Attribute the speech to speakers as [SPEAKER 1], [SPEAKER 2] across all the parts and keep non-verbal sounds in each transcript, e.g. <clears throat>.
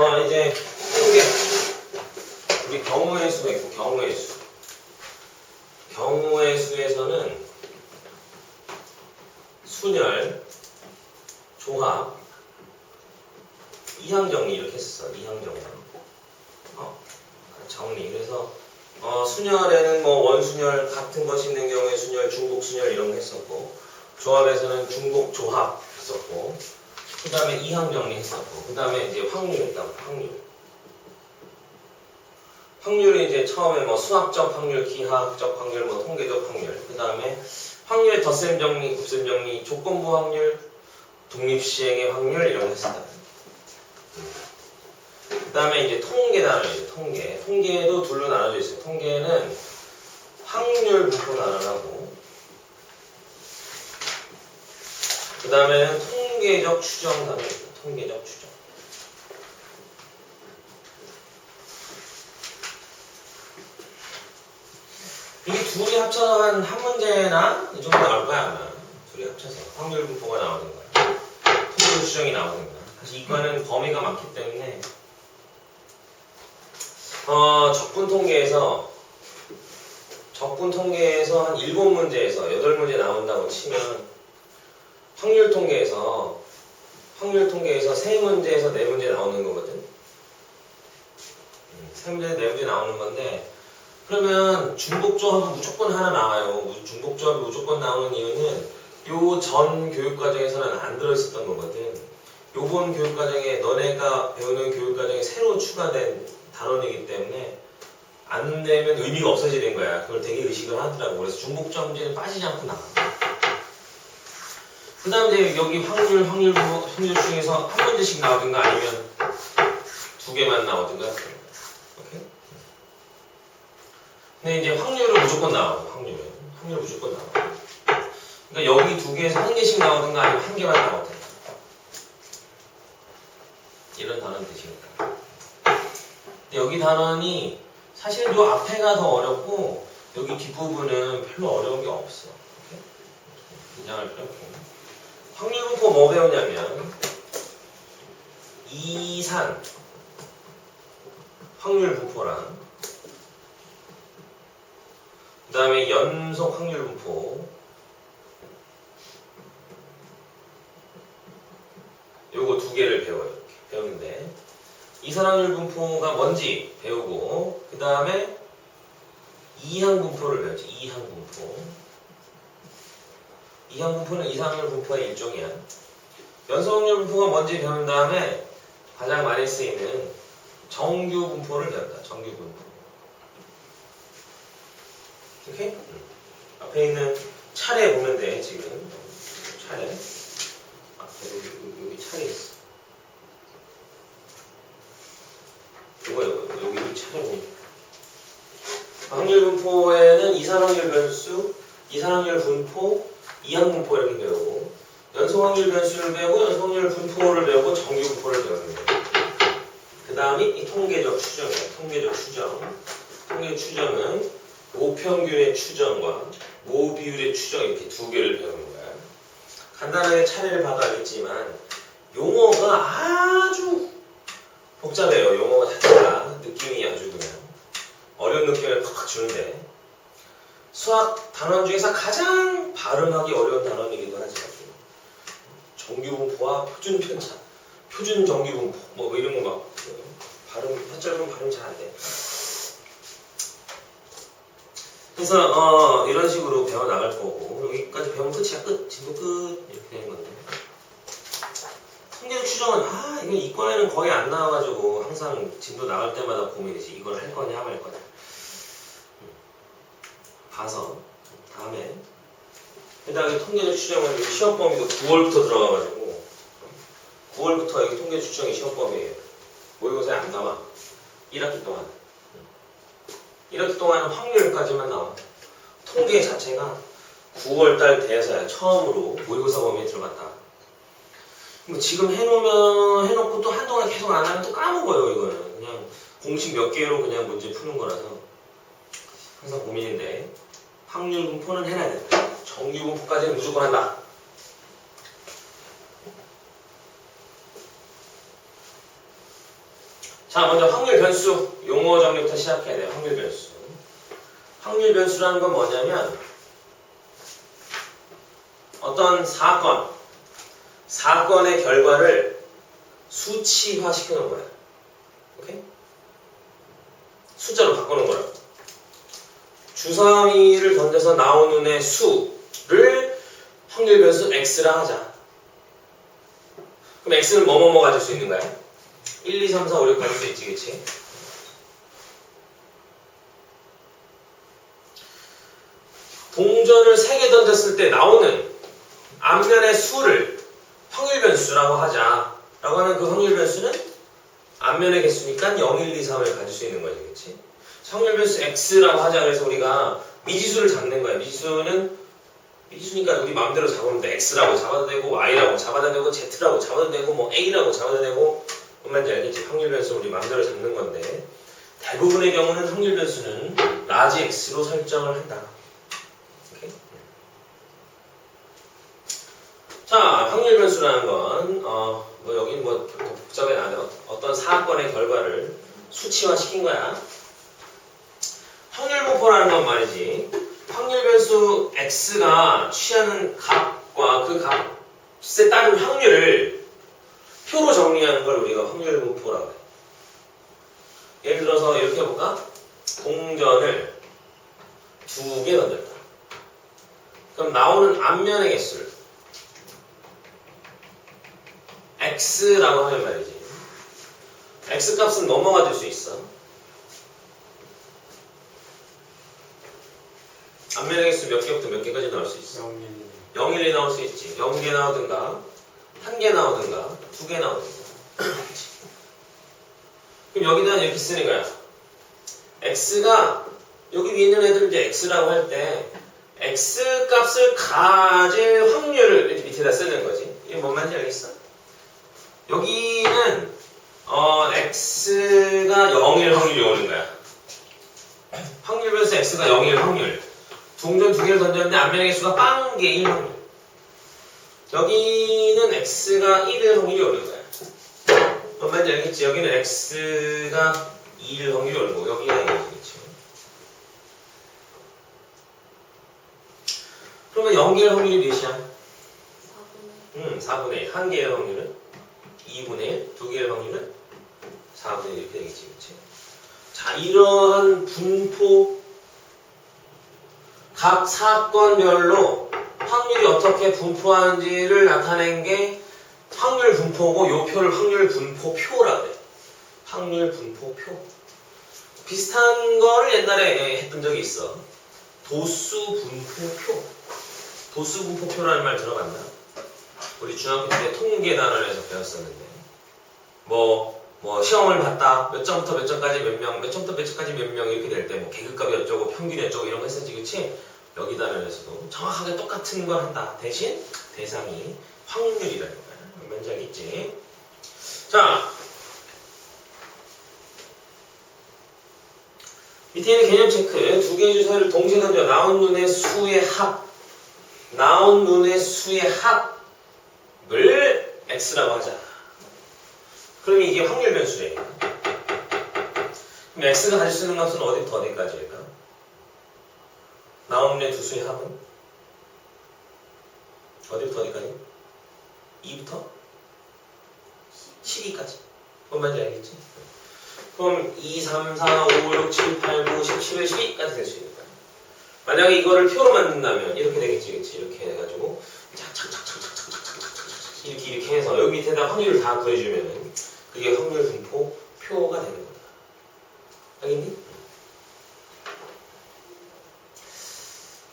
[SPEAKER 1] 어, 이제 통계. 우리 경우의 수가 있고, 경우의 수. 경우의 수에서는 순열, 조합, 이항 정리 이렇게 했었어. 이항 정리. 어, 정리. 그래서 어, 순열에는 뭐 원순열 같은 것이 있는 경우에 순열, 중복 순열 이런 거 했었고 조합에서는 중복 조합 했었고 그 다음에 이항 정리 했었고 그 다음에 이제 확률 했다고 확률. 확률이 이제 처음에 뭐 수학적 확률, 기하학적 확률, 뭐 통계적 확률. 그 다음에 확률의 덧셈 정리, 곱셈 정리, 조건부 확률, 독립시행의 확률 이런 거 했었다. 그 다음에 이제 통계 나눠요. 통계. 통계도 둘로 나눠져 있어요. 통계는 확률 분포 나눠라고. 그 다음에는 통계적 추정 나눠요. 통계적 추정. 이게 둘이 합쳐서 한, 한 문제나 이 정도 나올 거야, 아마. 둘이 합쳐서. 확률 분포가 나오는 거야. 통계 추정이 나오는 거야. 사실 이거는 범위가 많기 때문에 어, 적분 통계에서 적분 통계에서 한 7문제에서 8문제 나온다고 치면 확률 통계에서 확률 통계에서 3문제에서 4문제 나오는 거거든. 음, 3문제, 4문제 나오는 건데 그러면 중복조합은 무조건 하나 나와요. 무- 중복조합이 무조건 나오는 이유는 요 전 교육과정에서는 안 들어있었던 거거든. 요번 교육과정에 너네가 배우는 교육과정에 새로 추가된 단원이기 때문에 안 되면 의미가 없어지는 거야. 그걸 되게 의식을 하더라고. 그래서 중복조합 문제는 빠지지 않고 나가. 그 다음 이제 여기 확률, 확률, 부- 확률 중에서 한 문제씩 나오든가 아니면 두 개만 나오든가. 오케이? 근데 이제 확률은 무조건 나와. 확률은. 확률은 무조건 나와. 그러니까 여기 두 개에서 한 개씩 나오든가 아니면 한 개만 나오든가. 이런 단어는 되시니까. 여기 단원이 사실은 요 앞에가 더 어렵고 여기 뒷부분은 별로 어려운 게 없어. 긴장할 필요 없고. 확률 분포 뭐 배우냐면 이산 확률 분포랑 그 다음에 연속 확률 분포 요거 두 개를 배워요. 배우는데 이산 확률 분포가 뭔지 배우고 그 다음에 이항 분포를 배우지. 이항 분포. 이항 분포는 이산 확률 분포의 일종이야. 연속 확률 분포가 뭔지 배운 다음에 가장 많이 쓰이는 정규 분포를 배운다. 정규 분포. 오케이? 음. 앞에 있는 차례 보면 돼, 지금. 차례. 앞에 여기, 여기, 차례 있어. 이거, 이거, 여기, 차례 보면. 확률 분포에는 이산 확률 변수, 이산 확률 분포, 이항 분포 이렇게 배우고, 연속 확률 변수를 배우고, 연속 확률 분포를 배우고, 정규 분포를 배우는 거예요. 그 다음이 이 통계적 추정이에요. 통계적 추정. 통계 추정은 모평균의 추정과 모비율의 추정 이렇게 두 개를 배우는 거야. 간단하게 차례를 봐도 알겠지만 용어가 아주 복잡해요. 용어가 자체가 느낌이 아주 그냥 어려운 느낌을 팍팍 주는데 수학 단원 중에서 가장 발음하기 어려운 단원이기도 하지. 정규 분포와 표준 편차, 표준 정규 분포 뭐 이런 거 막 발음 한자로는 발음 잘 안 돼. 그래서 어, 이런 식으로 배워 나갈 거고 여기까지 배우면 끝이야 끝 진도 끝 이렇게 되는 건데 통계적 추정은 아 이거 이과에는 거의 안 나와가지고 항상 진도 나갈 때마다 고민이지 이걸 할 거냐 말 거냐 음. 봐서 다음에 게다가 이 통계적 추정은 시험 범위도 9월부터 들어가가지고 9월부터 여기 통계 추정이 시험 범위예요 모의고사에 안 나와 1학기 동안 1학기 동안은 확률까지만 나와. 통계 자체가 9월달 돼서야 처음으로 모의고사 범위에 들어갔다. 뭐 지금 해놓으면 해놓고 또 한동안 계속 안 하면 또 까먹어요 이거는 그냥 공식 몇 개로 그냥 문제 푸는 거라서 항상 고민인데 확률 분포는 해놔야 돼. 정규 분포까지는 무조건 한다. 자, 먼저 확률 변수 용어 정리부터 시작해야 돼요. 확률 변수. 확률 변수라는 건 뭐냐면 어떤 사건, 사건의 결과를 수치화 시켜놓은 거야. 오케이? 숫자로 바꾸는 거라고. 주사위를 던져서 나오는 애 수를 확률 변수 x라 하자. 그럼 x는 뭐뭐뭐 가질 수 있는 거야? 1, 2, 3, 4, 5, 6 가질 수 있지, 그치? 동전을 3개 던졌을 때 나오는 앞면의 수를 확률 변수라고 하자. 라고 하는 그 확률 변수는 앞면의 개수니까 0, 1, 2, 3을 가질 수 있는 거지, 그치? 확률 변수 x라고 하자. 그래서 우리가 미지수를 잡는 거야. 미지수는 미지수니까 우리 마음대로 잡으면 돼. x라고 잡아도 되고, y라고 잡아도 되고, z라고 잡아도 되고, 뭐 a라고 잡아도 되고, 뭔 말인지 알겠지? 확률 변수 우리 마음대로 잡는 건데 대부분의 경우는 확률 변수는 라지 x로 설정을 한다. 자, 확률 변수라는 건, 어, 뭐 여긴 뭐 복잡해 안 해. 어떤 사건의 결과를 수치화 시킨 거야. 확률 분포라는 건 말이지. 확률 변수 x가 취하는 값과 그 값에 따른 확률을 표로 정리하는 걸 우리가 확률 분포라고 해. 예를 들어서 이렇게 해볼까? 동전을 두 개 던졌다. 그럼 나오는 앞면의 개수를 x라고 하면 말이지. x 값은 뭐뭐가 될수 있어? 앞면의 개수 몇 개부터 몇 개까지 나올 수 있어? 0, 1이 나올 수 있지. 0개 나오든가, 한개 나오든가, 두개 나오든가. 그럼 여기다 이렇게 쓰는 거야. x가 여기 위에 있는 애들 이제 x라고 할 때 x 값을 가질 확률을 이렇게 밑에다 쓰는 거지. 이게 뭔 말인지 알겠어? 여기는 어, x가 0일 확률이 오는 거야. 확률 변수 x가 0일 확률. 동전 두 개를 던졌는데 앞면의 개수가 빵 개인 확률. 여기는 x가 1일 확률이 오는 거야. 뭔 말인지 알겠지? 여기는 x가 2일 확률이 오는 거고 여기가 1이겠지. 그러면 0개의 확률이 몇이야?
[SPEAKER 2] 4분의
[SPEAKER 1] 음, 4분의 1. 한 개의 확률은 2분의 1, 두 개의 확률은 4분의 1 이렇게 되겠지, 그치? 자, 이러한 분포 각 사건별로 확률이 어떻게 분포하는지를 나타낸 게 확률 분포고 요 표를 확률 분포표라 그래. 확률 분포표. 비슷한 거를 옛날에 했던 적이 있어. 도수 분포표. 도수 분포표라는 말 들어봤나? 우리 중학교 때 통계 단원에서 배웠었는데 뭐, 뭐 시험을 봤다 몇 점부터 몇 점까지 몇 명, 몇 점부터 몇 점까지 몇 명 이렇게 될 때 뭐 계급값이 어쩌고 평균이 어쩌고 이런 거 했었지 그치? 여기 단원에서도 정확하게 똑같은 걸 한다 대신 대상이 확률이라는 거야 뭔지 알겠지? 자 밑에 있는 개념 체크 두 개의 주사위를 동시에 던져 나온 눈의 수의 합 나온 눈의 수의 합을 x라고 하자. 그럼 이게 확률 변수래. 그럼 x가 가질 수 있는 값은 어디부터 어디까지일까? 나온 눈의 두 수의 합은 어디부터 어디까지? 2부터 12까지. 뭔 말인지 알겠지? 그럼 2, 3, 4, 5, 6, 7, 8, 9, 10, 11, 12까지 될 수 있는 거야. 만약에 이거를 표로 만든다면 이렇게 되겠지, 그치? 이렇게 해가지고 착착착착착착착착착 이렇게 이렇게 해서 여기 밑에다 확률을 다 그려주면은 그게 확률 분포 표가 되는 거다. 알겠니?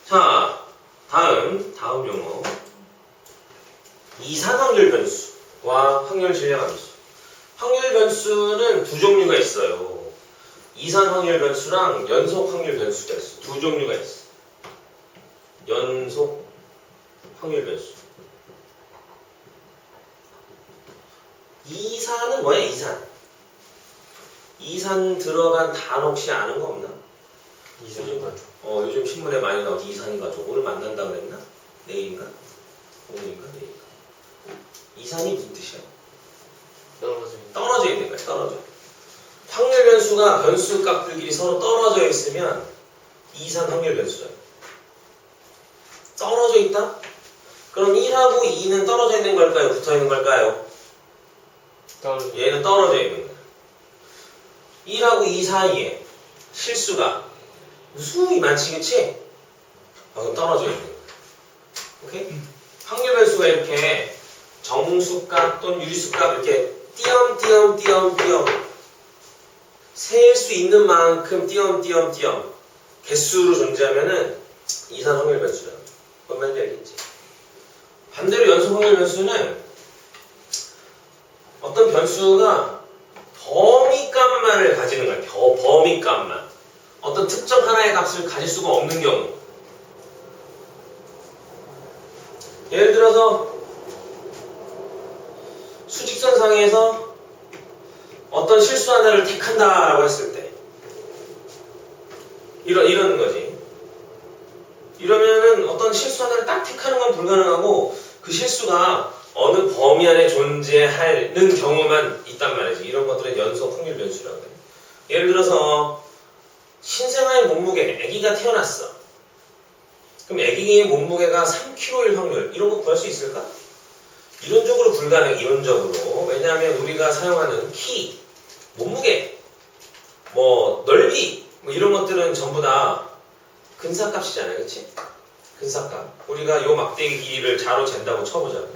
[SPEAKER 1] 자, 다음 다음 용어 이산 확률 변수와 확률 질량 함수. 확률 변수는 두 종류가 있어요. 이산 확률 변수랑 연속 확률 변수가 있어. 두 종류가 있어. 연속 확률 변수. 이산은 뭐야? 이산. 이산 들어간 단어 혹시 아는 거 없나?
[SPEAKER 3] 이상한 거
[SPEAKER 1] 어, 요즘 신문에 많이 나오지. 이산이 가지고 오늘 만난다 그랬나? 내일인가? 오늘인가? 내일인가? 이산이 무슨 뜻이야?
[SPEAKER 3] 떨어져
[SPEAKER 1] 떨어져 있는 거야. 떨어져. 확률 변수가 변수 값들끼리 서로 떨어져 있으면 이산 확률 변수야. 떨어져 있다? 그럼 1하고 2는 떨어져 있는 걸까요? 붙어 있는 걸까요?
[SPEAKER 2] 떨어져.
[SPEAKER 1] 얘는 떨어져 있는 거야. 1하고 2 사이에 실수가 무 수히 많지, 그치? 어, 그럼 떨어져 있는 거야. 오케이? 확률 변수가 이렇게 정수값 또는 유리수값 이렇게 띄엄띄엄 띄엄띄엄 셀 수 있는 만큼 띄엄띄엄 띄엄 개수로 존재하면은 이산 확률 변수야. 뭔 말인지 알겠지? 반대로 연속 확률 변수는 어떤 변수가 범위값만을 가지는 거야. 겨- 범위값만. 어떤 특정 하나의 값을 가질 수가 없는 경우. 예를 들어서 수직선 상에서 어떤 실수 하나를 택한다라고 했을 때 이러, 이러는 거지. 이러면은 어떤 실수 하나를 딱 택하는 건 불가능하고 그 실수가 어느 범위 안에 존재하는 경우만 있단 말이지. 이런 것들은 연속 확률 변수라고 해. 예를 들어서 신생아의 몸무게, 아기가 태어났어. 그럼 아기의 몸무게가 3kg일 확률 이런 거 구할 수 있을까? 이론적으로 불가능. 이론적으로 왜냐하면 우리가 사용하는 키, 몸무게, 뭐 넓이 뭐 이런 것들은 전부 다 근사값이잖아요, 그렇지? 근사값. 우리가 요 막대기 길이를 자로 잰다고 쳐보자. 요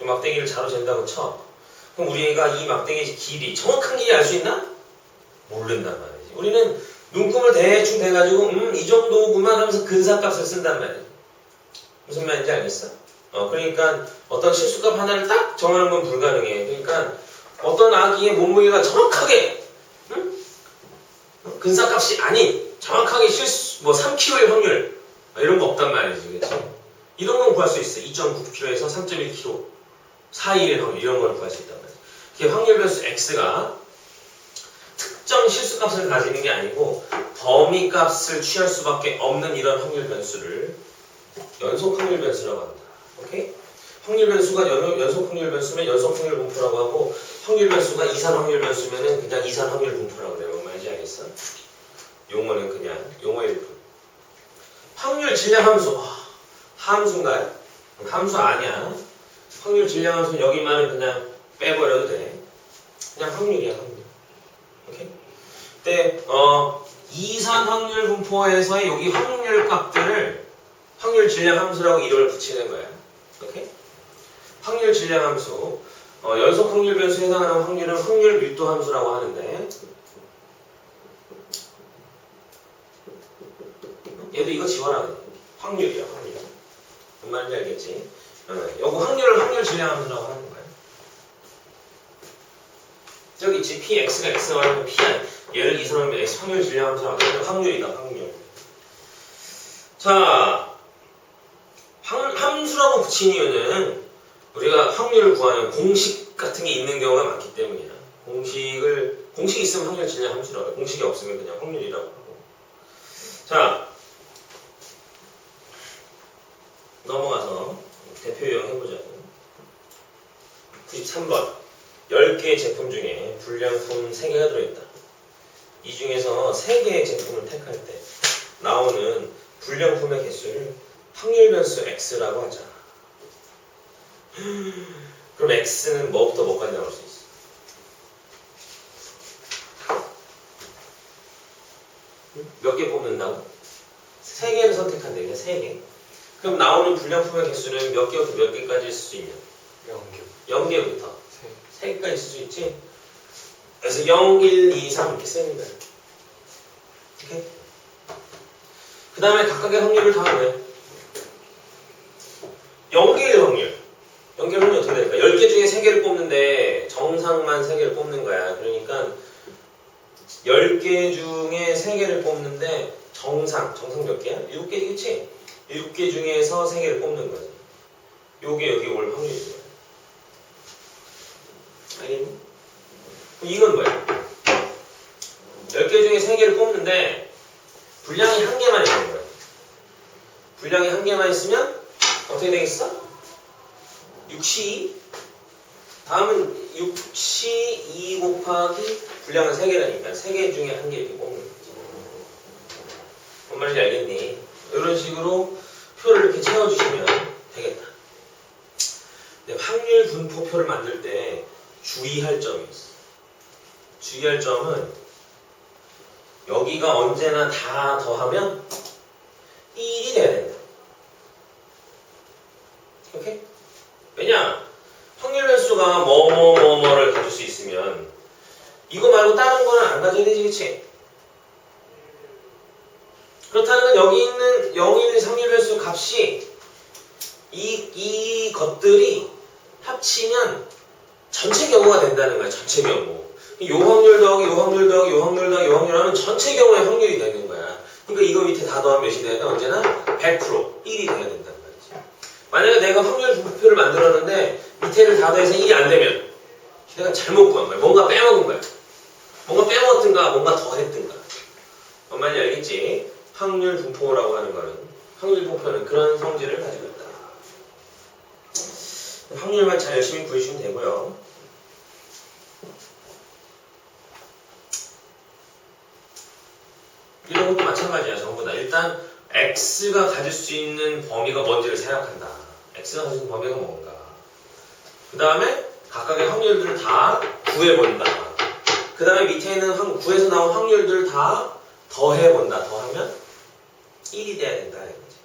[SPEAKER 1] 막대기를 자로 잰다고 쳐. 그럼 우리가 이 막대기 길이 정확한 길이 알 수 있나? 모른단 말이지. 우리는 눈금을 대충 대가지고 음 이 정도구만 하면서 근사값을 쓴단 말이야. 무슨 말인지 알겠어? 어 그러니까 어떤 실수값 하나를 딱 정하는 건 불가능해. 그러니까 어떤 아기의 몸무게가 정확하게 응? 어, 근사값이 아닌 정확하게 실수 뭐 3kg의 확률 아, 이런 거 없단 말이지, 그렇지? 이런 건 구할 수 있어. 2.9kg에서 3.1kg 사이의 확률 이런 걸 구할 수 있단 말이야. 이게 확률 변수 x가 특정 실수값을 가지는 게 아니고 범위 값을 취할 수밖에 없는 이런 확률 변수를 연속 확률 변수라고 합니다. 오케이? 확률 변수가 연, 연속 확률 변수면 연속 확률 분포라고 하고 확률 변수가 이산 확률 변수면은 그냥 이산 확률 분포라고 그래요. 뭔 말인지 알겠어? 용어는 그냥 용어의 일부. 확률 질량 함수. 아, 함수인가요? 함수 아니야. 확률 질량 함수는 여기만은 그냥 빼버려도 돼. 그냥 확률이야, 확률. 근데 어 이산 확률 분포에서의 여기 확률 값들을 확률 질량 함수라고 이름을 붙이는 거야. 확률 질량 함수. 어, 연속 확률 변수에 해당하는 확률은 확률 밀도 함수라고 하는데 얘도 이거. 그래. 확률이야, 확률. 뭔 말인지 알겠지? 어, 요거 확률을 확률 질량 함수라고 하는 거야. 저기 있지, px가 x가 하면 p 얘를 이산하면 x 확률 질량 함수라고 하는 확률이다, 확률. 자, 함, 함수라고 붙인 이유는 우리가 확률을 구하는 공식 같은 게 있는 경우가 많기 때문이야. 공식을 공식이 있으면 확률 질량 함수라고 해. 공식이 없으면 그냥 확률이라고 하고. 자, 넘어가서 대표 유형 해보자고. 93번. 10개의 제품 중에 불량품 3개가 들어있다. 이 중에서 3개의 제품을 택할 때 나오는 불량품의 개수를 확률 변수 x라고 하자. 그럼 x는 뭐부터 뭐까지 나올 수 있어? 몇 개 뽑는다고? 3개를 선택한대, 그냥 3개. 그럼 나오는 불량품의 개수는 몇 개부터 몇 개까지 있을 수 있냐?
[SPEAKER 2] 연결.
[SPEAKER 1] 0개부터
[SPEAKER 2] 세.
[SPEAKER 1] 3개까지 있을 수 있지? 그래서 0, 1, 2, 3 이렇게 쓰는 거야. 오케이? 그 다음에 각각의 확률을 다 왜? 연계의 확률. 연계 확률이 어떻게 될까? 10개 중에 3개를 뽑는데 정상만 3개를 뽑는 거야. 그러니까 10개 중에 3개를 뽑는데 정상, 정상 몇 개야? 7개, 그치? 7개 중에서 3개를 뽑는 거지. 요게 여기 올 확률인 거야. 알겠니? 이건 뭐야? 10개 중에 3개를 뽑는데 분량이 한 개만 있는 거야. 분량이 한 개만 있으면 어떻게 되겠어? 6시 다음은 6시 2, 곱하기 분량은 3개라니까 3개 중에 한개 이렇게 뽑는 거지. 뭔 말인지 알겠니? 이런 식으로 표를 이렇게 채워주시면 되겠다. 확률 분포표를 만들 때 주의할 점이 있어. 주의할 점은 여기가 언제나 다 더하면 1이 돼야 된다. 오케이? 왜냐? 확률 변수가 뭐뭐뭐 뭐를 가질 수 있으면 이거 말고 다른 거는 안 가져야 되지, 그치? 그렇다는 건 여기 있는 0이 있는 확률 변수 값이 이, 이 것들이 합치면 전체 경우가 된다는 거야, 전체 경우. 요 확률 더하기 요 확률 더하기 요 확률 더하기 요 확률 하면 전체 경우의 확률이 되는 거야. 그러니까 이거 밑에 다 더하면 몇이 돼야 돼? 언제나 100% 1이 돼야 된다는 말이지. 만약에 내가 확률 분포표를 만들었는데 밑에를 다 더해서 1이 안 되면 내가 잘못 구한 거야. 뭔가 빼먹은 거야. 뭔가 빼먹었든가 뭔가 더했든가. 뭔 말인지 알겠지? 확률 분포라고 하는 거는 확률 분포는 그런 성질을 가지고 있다. 확률만 잘 열심히 구해주시면 되고요. 이런 것도 마찬가지야 전부 다. 일단 x가 가질 수 있는 범위가 뭔지를 생각한다. X가 가질 수 있는 범위가 뭔가. 그 다음에 각각의 확률들을 다 구해본다. 그 다음에 밑에 있는 확- 구에서 나온 확률들을 다 더해본다. 더하면 1이 돼야 된다 이거지.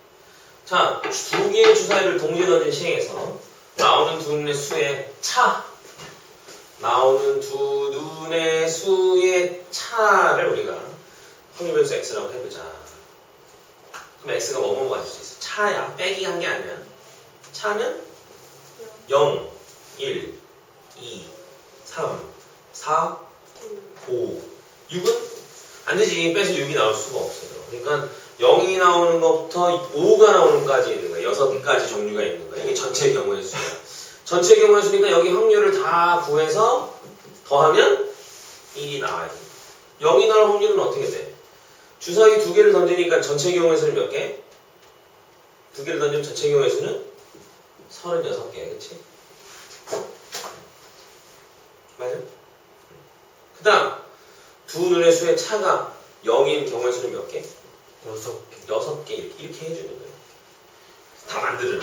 [SPEAKER 1] 자, 두 개의 주사위를 동시에 던진 시행에서 나오는 두 눈의 수의 차 나오는 두 눈의 수의 차를 우리가 확률 변수 x라고 해보자. 그럼 x가 뭐뭐 가질 수 있어? 차야. 빼기 한 게 아니야. 차는 0, 1, 2, 3, 4, 5, 6은 안 되지. 빼서 6이 나올 수가 없어요. 그러니까 0이 나오는 것부터 5가 나오는 까지 있는 거야. 6가지 종류가 있는 거야. 이게 전체 경우의 수야. 전체 경우의 수니까 여기 확률을 다 구해서 더하면 1이 나와야 돼. 0이 나올 확률은 어떻게 돼? 주사위 두 개를 던지니까 전체 경우의 수는 몇 개? 두 개를 던지면 전체 경우의 수는 36개, 그치? 맞아? 그 다음, 두 눈의 수의 차가 0인 경우의 수는 몇 개?
[SPEAKER 2] 여섯 개.
[SPEAKER 1] 6개, 이렇게, 이렇게 해주는 거예요. 다 만드는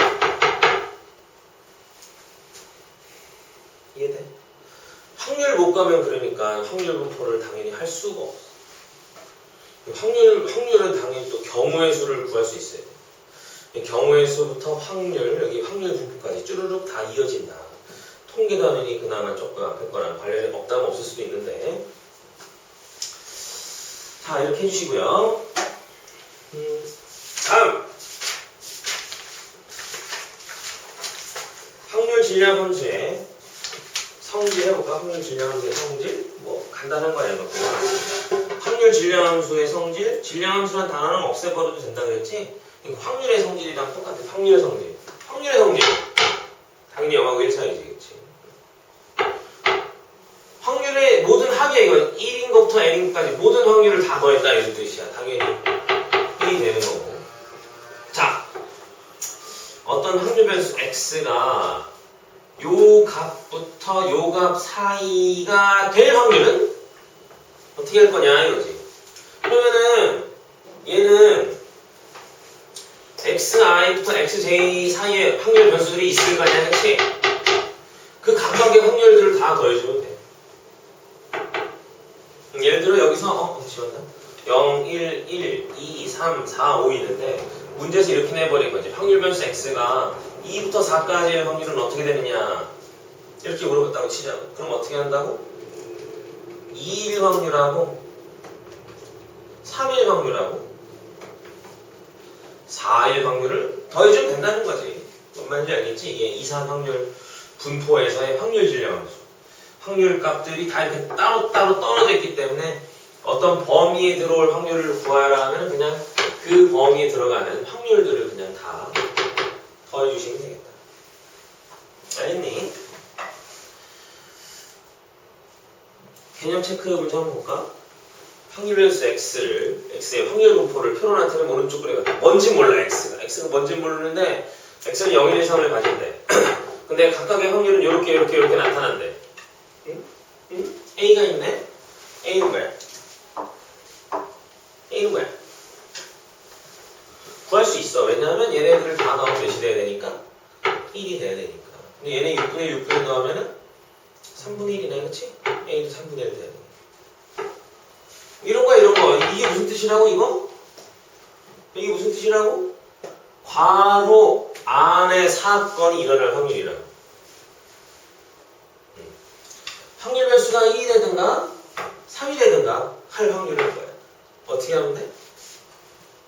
[SPEAKER 1] 이해돼? 확률 못 가면 그러니까 확률 분포를 당연히 할 수가 없어. 확률, 확률은 당연히 또 경우의 수를 구할 수. 이 경우의 수부터 확률, 여기 확률 분포까지 쭈르륵 다 이어진다. 통계 단원이 그나마 조금 앞에 거랑 관련이 없다면 없을 수도 있는데. 자, 이렇게 해주시고요. 음, 다음! 확률 질량 함수의 성질 해볼까? 확률 질량 함수의 성질? 뭐, 간단한 거 아니야, 확률 질량 함수의 성질, 질량 함수란 단어는 없애버려도 된다 그랬지? 확률의 성질이랑 똑같아. 확률의 성질. 확률의 성질. 당연히 영하고 1차이지, 그치? 확률의 모든 합이야, 이거. 1인 것부터 n인까지 모든 확률을 다 더했다, 이런 뜻이야. 당연히 1이 되는 거고. 자, 어떤 확률 변수 x가 요 값부터 요 값 사이가 될 확률은 어떻게 할 거냐 이거지. 그러면은 얘는 xi부터 xj 사이에 확률 변수들이 있을 거 아니야, 그치? 그 각각의 확률들을 다 더해주면 돼. 음, 예를 들어 여기서 어, 지웠나? 0, 1, 1, 2, 3, 4, 5 있는데 문제에서 이렇게 내버린 거지. 확률 변수 x가 2부터 4까지의 확률은 어떻게 되느냐? 이렇게 물어봤다고 치자고. 그럼 어떻게 한다고? 2일 확률하고 3일 확률하고 4일 확률을 더해주면 된다는 거지. 뭔 말인지 알겠지? 이게 이산 확률 분포에서의 확률 질량함수. 확률 값들이 다 이렇게 따로따로 떨어져 있기 때문에 어떤 범위에 들어올 확률을 구하라 하면 그냥 그 범위에 들어가는 확률들을 그냥 다 더해주시면 되겠다. 알겠니? 개념 체크 문제 한번 볼까? 확률 변수 x를 x의 확률 분포를 틀은 오른쪽으로 해가 뭔지 몰라 x가 x가 뭔지 모르는데 x는 0, 1, 2, 3을 가진대 <clears throat> 근데 각각의 확률은 이렇게 이렇게 이렇게 나타난대 응? 응? A가 있네. A는 뭐야? A는 뭐야? 구할 수 있어. 왜냐하면 얘네들을 다 넣으면 몇이 돼야 되니까? 1이 돼야 되니까. 근데 얘네 6분의 6분의 넣으면 은 3분의 1이네, 그치? A도 3분의 1 돼야 돼. 이런 거야, 이런 거. 이게 무슨 뜻이라고, 이거? 이게 무슨 뜻이라고? 괄호 안에 사건이 일어날 확률이라고. 음. 확률 변수가 2이 되든가 3이 되든가 할 확률일 거야. 어떻게 하면 돼?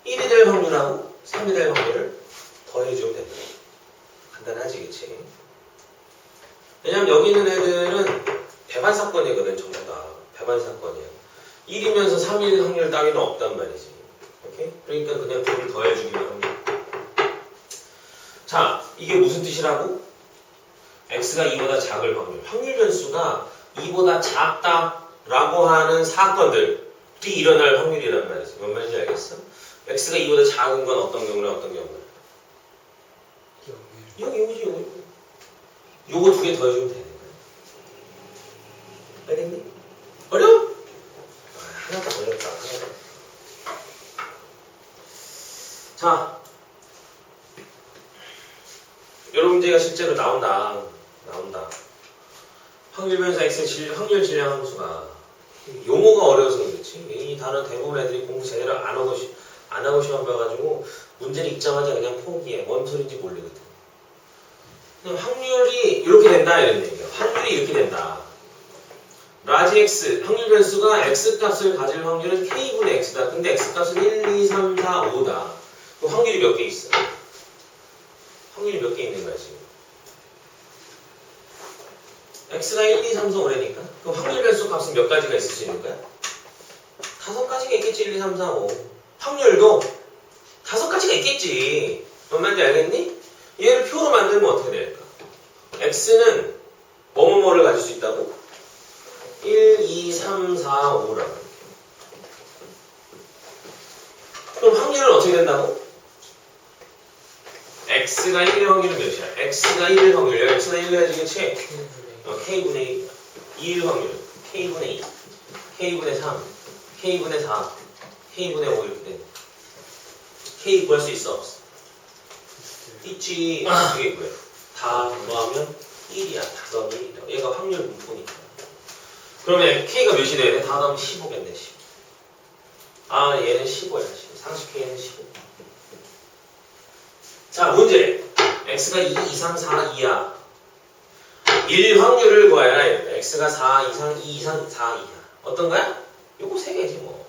[SPEAKER 1] 1이 될 확률하고 3이 될 확률을 더해주면 된다. 간단하지, 그치? 왜냐면 여기 있는 애들은 배반 사건이거든, 전부 다. 배반 사건이야. 1이면서 3일 확률 따위는 없단 말이지. 오케이? 그러니까 그냥 둘을 더해주기만 돼. 자, 이게 무슨 뜻이라고? x가 2보다 작을 확률. 확률 변수가 2보다 작다라고 하는 사건들이 일어날 확률이란 말이지. 뭔 말인지 알겠어? x가 2보다 작은 건 어떤 경우나 어떤 경우나? 여기 여기지 여기. 요거 두 개 더해주면 거야. 알겠니? 어려워? 아, 하나도 어렵다. 하나도. 자, 여러 문제가 실제로 나온다. 나온다. 확률 변수 x 질, 확률 질량 함수가 용어가 어려워서 그렇지. 이 단어 대부분 애들이 공부 제대로 안 하고 시, 안 하고 시험 봐가지고 문제를 읽자마자 그냥 포기해. 뭔 소리인지 모르거든. 확률이 이렇게 된다 이런 얘기야. 확률이 이렇게 된다. 라지 x 확률 변수가 x 값을 가질 확률은 k분의 x다. 근데 x 값은 1, 2, 3, 4, 5다. 그 확률이 몇 개 있어? 확률이 몇 개 있는 거야 지금? x가 1, 2, 3, 4, 5라니까 그 확률 변수 값은 몇 가지가 있을 수 있는 거야? 다섯 가지가 있겠지 1, 2, 3, 4, 5 확률도 다섯 가지가 있겠지 뭔 말인지 알겠니? 얘를 표로 만들면 어떻게 될까? x는 뭐뭐뭐를 가질 수 있다고? 1, 2, 3, 4, 5라고 그럼 확률은 어떻게 된다고? x가 1의 확률은 몇이야? x가 1의 확률 x가 1 해야지 그치? 어, k분의 2, 2일 확률. K분의 2, k분의 3, k분의 4, k분의 5 이렇게 돼. K 구할 수 있어. 없어? 있지. 그게 뭐야? 다 더하면 1이야. 다 더하면 1이야 얘가 확률 분포니까 그러면 k가 몇이 돼야 돼? 다 더하면 15겠네 15. 아 얘는 15야 15. 상식 k는 15 자, 문제. x가 2 이상 4 이하. 1 확률을 구하여라. 이랬다. x가 4 이상 2 이상 4 이하. 어떤 거야? 요거 세 개지 뭐.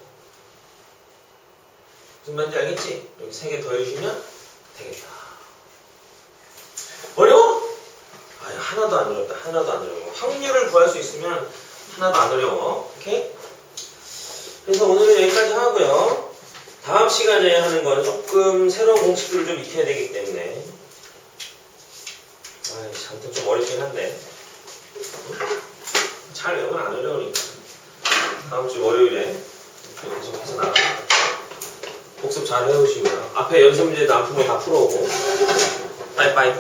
[SPEAKER 1] 무슨 말인지 알겠지? 여기 세개 더해주시면 되겠다. 어려워? 아유, 하나도 안 어렵다. 하나도 안 어려워. 확률을 구할 수 있으면 하나도 안 어려워. 오케이? 그래서 오늘은 여기까지 하고요. 다음 시간에 하는 거는 조금 새로운 공식들을 좀 익혀야 되기 때문에. 아이 잠깐 좀 어렵긴 한데. 잘 외우면 안 어려우니까. 다음 주 월요일에 계속 해서 나가 복습 잘 해오시고요. 앞에 연습 문제도 안 풀면 다 풀어오고. 빠이빠이